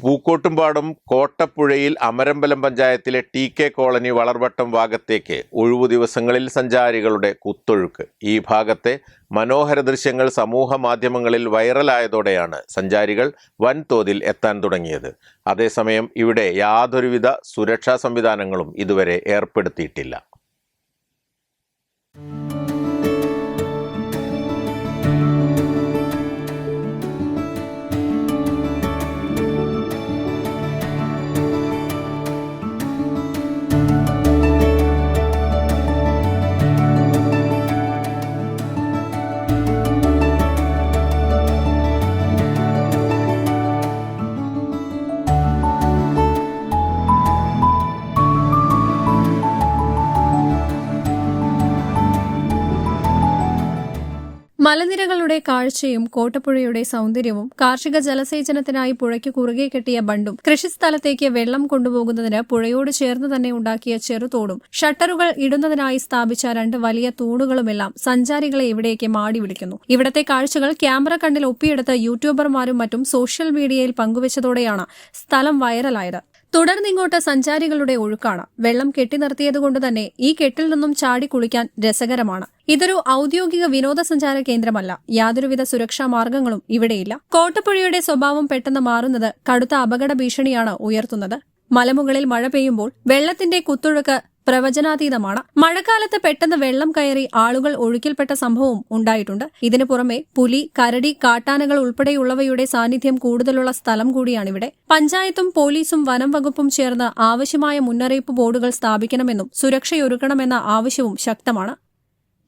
പൂക്കോട്ടുംപാടും കോട്ടപ്പുഴയിൽ അമരമ്പലം പഞ്ചായത്തിലെ T K colony Valarvattam ഭാഗത്തേക്ക് ഒഴിവു ദിവസങ്ങളിൽ സഞ്ചാരികളുടെ കുത്തൊഴുക്ക്. ഈ ഭാഗത്തെ മനോഹര ദൃശ്യങ്ങൾ സമൂഹ മാധ്യമങ്ങളിൽ വൈറലായതോടെയാണ് സഞ്ചാരികൾ വൻതോതിൽ എത്താൻ തുടങ്ങിയത്. അതേസമയം ഇവിടെ യാതൊരുവിധ സുരക്ഷാ സംവിധാനങ്ങളും ഇതുവരെ ഏർപ്പെടുത്തിയിട്ടില്ല. മലനിരകളുടെ കാഴ്ചയും കോട്ടപ്പുഴയുടെ സൗന്ദര്യവും കാർഷിക ജലസേചനത്തിനായി പുഴയ്ക്ക് കുറുകെ കെട്ടിയ ബണ്ടും കൃഷിസ്ഥലത്തേക്ക് വെള്ളം കൊണ്ടുപോകുന്നതിന് പുഴയോട് ചേർന്ന് തന്നെ ഉണ്ടാക്കിയ ചെറുതോടും ഷട്ടറുകൾ ഇടുന്നതിനായി സ്ഥാപിച്ച രണ്ട് വലിയ തൂണുകളുമെല്ലാം സഞ്ചാരികളെ ഇവിടേക്ക് മാടി വിളിക്കുന്നു. ഇവിടത്തെ കാഴ്ചകൾ ക്യാമറ കണ്ണിൽ ഒപ്പിയെടുത്ത് യൂട്യൂബർമാരും മറ്റും സോഷ്യൽ മീഡിയയിൽ പങ്കുവച്ചതോടെയാണ് സ്ഥലം വൈറലായത്. തുടർന്നിങ്ങോട്ട് സഞ്ചാരികളുടെ ഒഴുക്കാണ്. വെള്ളം കെട്ടി നിർത്തിയതുകൊണ്ട് തന്നെ ഈ കെട്ടിൽ നിന്നും ചാടി കുളിക്കാൻ രസകരമാണ്. ഇതൊരു ഔദ്യോഗിക വിനോദസഞ്ചാര കേന്ദ്രമല്ല. യാതൊരുവിധ സുരക്ഷാ മാർഗങ്ങളും ഇവിടെയില്ല. കോട്ടപ്പുഴയുടെ സ്വഭാവം പെട്ടെന്ന് മാറുന്നത് കടുത്ത അപകട ഭീഷണിയാണ് ഉയർത്തുന്നത്. മലമുകളിൽ മഴ പെയ്യുമ്പോൾ വെള്ളത്തിന്റെ കുത്തൊഴുക്ക് പ്രവചനാതീതമാണ്. മഴക്കാലത്ത് പെട്ടെന്ന് വെള്ളം കയറി ആളുകൾ ഒഴുക്കിൽപ്പെട്ട സംഭവവും ഉണ്ടായിട്ടുണ്ട്. ഇതിനു പുറമെ പുലി കരടി കാട്ടാനകൾ ഉൾപ്പെടെയുള്ളവയുടെ സാന്നിധ്യം കൂടുതലുള്ള സ്ഥലം കൂടിയാണിവിടെ. പഞ്ചായത്തും പോലീസും വനം വകുപ്പും ചേർന്ന് ആവശ്യമായ മുന്നറിയിപ്പ് ബോർഡുകൾ സ്ഥാപിക്കണമെന്നും സുരക്ഷയൊരുക്കണമെന്ന ആവശ്യവും ശക്തമാണ്.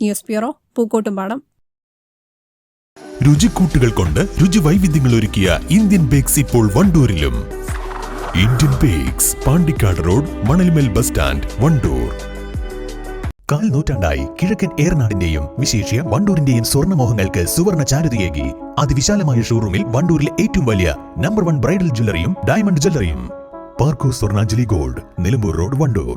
News bureau Pookkottumpadam. രുചിക്കൂട്ടുകൾ കൊണ്ട് രുചി വൈവിധ്യങ്ങൾ ഒരുക്കിയ ഇന്ത്യൻ ബേക്സ് ഇപ്പോൾ വണ്ടൂരിലും. Indian bakes Pandikkad road Manalmel bus stand Wandoor കാൽ നൂറ്റാണ്ടായി കിഴക്കൻ ഏറനാടിന്റെയും വിശേഷ്യ വണ്ടൂരിന്റെയും സ്വർണമോഹങ്ങൾക്ക് സുവർണ ചാരുതയേകി. അതിവിശാലമായ ഷോറൂമിൽ വണ്ടൂരിലെ ഏറ്റവും വലിയ നമ്പർ വൺ ബ്രൈഡൽ ജ്വല്ലറിയും diamond ജ്വല്ലറിയും Parco Swarnanjali gold Nilambur road Wandoor.